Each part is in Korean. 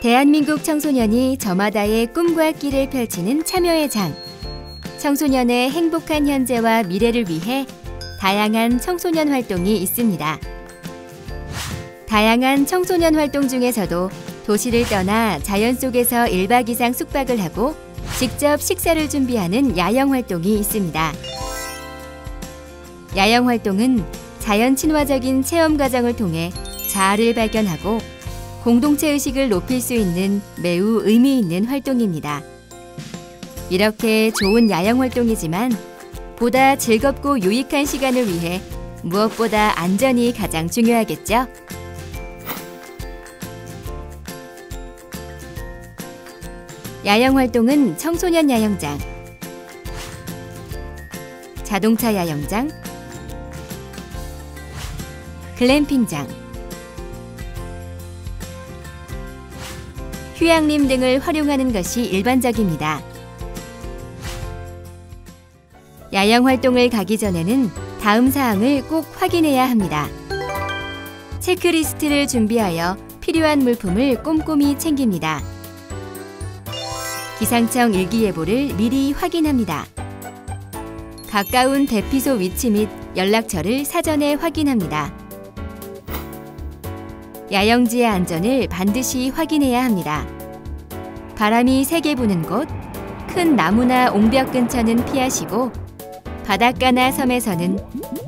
대한민국 청소년이 저마다의 꿈과 끼를 펼치는 참여의 장. 청소년의 행복한 현재와 미래를 위해 다양한 청소년 활동이 있습니다. 다양한 청소년 활동 중에서도 도시를 떠나 자연 속에서 1박 이상 숙박을 하고 직접 식사를 준비하는 야영 활동이 있습니다. 야영 활동은 자연 친화적인 체험 과정을 통해 자아를 발견하고 공동체 의식을 높일 수 있는 매우 의미 있는 활동입니다. 이렇게 좋은 야영 활동이지만 보다 즐겁고 유익한 시간을 위해 무엇보다 안전이 가장 중요하겠죠? 야영 활동은 청소년 야영장, 자동차 야영장, 글램핑장, 휴양림 등을 활용하는 것이 일반적입니다. 야영 활동을 가기 전에는 다음 사항을 꼭 확인해야 합니다. 체크리스트를 준비하여 필요한 물품을 꼼꼼히 챙깁니다. 기상청 일기예보를 미리 확인합니다. 가까운 대피소 위치 및 연락처를 사전에 확인합니다. 야영지의 안전을 반드시 확인해야 합니다. 바람이 세게 부는 곳, 큰 나무나 옹벽 근처는 피하시고 바닷가나 섬에서는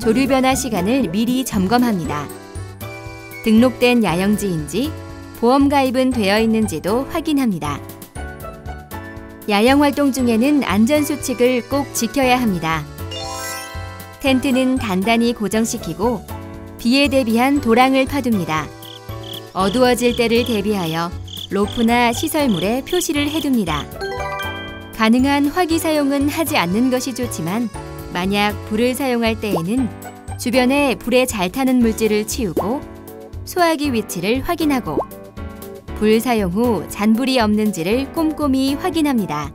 조류 변화 시간을 미리 점검합니다. 등록된 야영지인지 보험 가입은 되어 있는지도 확인합니다. 야영 활동 중에는 안전 수칙을 꼭 지켜야 합니다. 텐트는 단단히 고정시키고 비에 대비한 도랑을 파둡니다. 어두워질 때를 대비하여 로프나 시설물에 표시를 해둡니다. 가능한 화기 사용은 하지 않는 것이 좋지만 만약 불을 사용할 때에는 주변에 불에 잘 타는 물질을 치우고 소화기 위치를 확인하고 불 사용 후 잔불이 없는지를 꼼꼼히 확인합니다.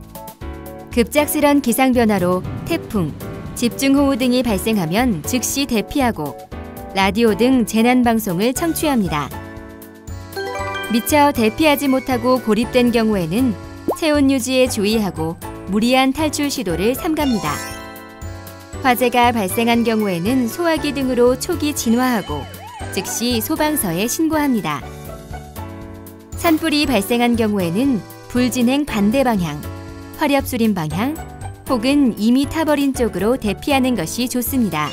급작스런 기상 변화로 태풍, 집중호우 등이 발생하면 즉시 대피하고 라디오 등 재난 방송을 청취합니다. 미처 대피하지 못하고 고립된 경우에는 체온 유지에 주의하고 무리한 탈출 시도를 삼갑니다. 화재가 발생한 경우에는 소화기 등으로 초기 진화하고 즉시 소방서에 신고합니다. 산불이 발생한 경우에는 불진행 반대 방향, 화렵수림 방향 혹은 이미 타버린 쪽으로 대피하는 것이 좋습니다.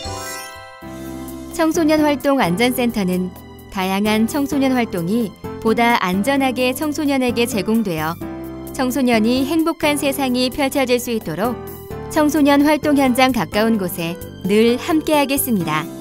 청소년 활동 안전센터는 다양한 청소년 활동이 보다 안전하게 청소년에게 제공되어 청소년이 행복한 세상이 펼쳐질 수 있도록 청소년 활동 현장 가까운 곳에 늘 함께하겠습니다.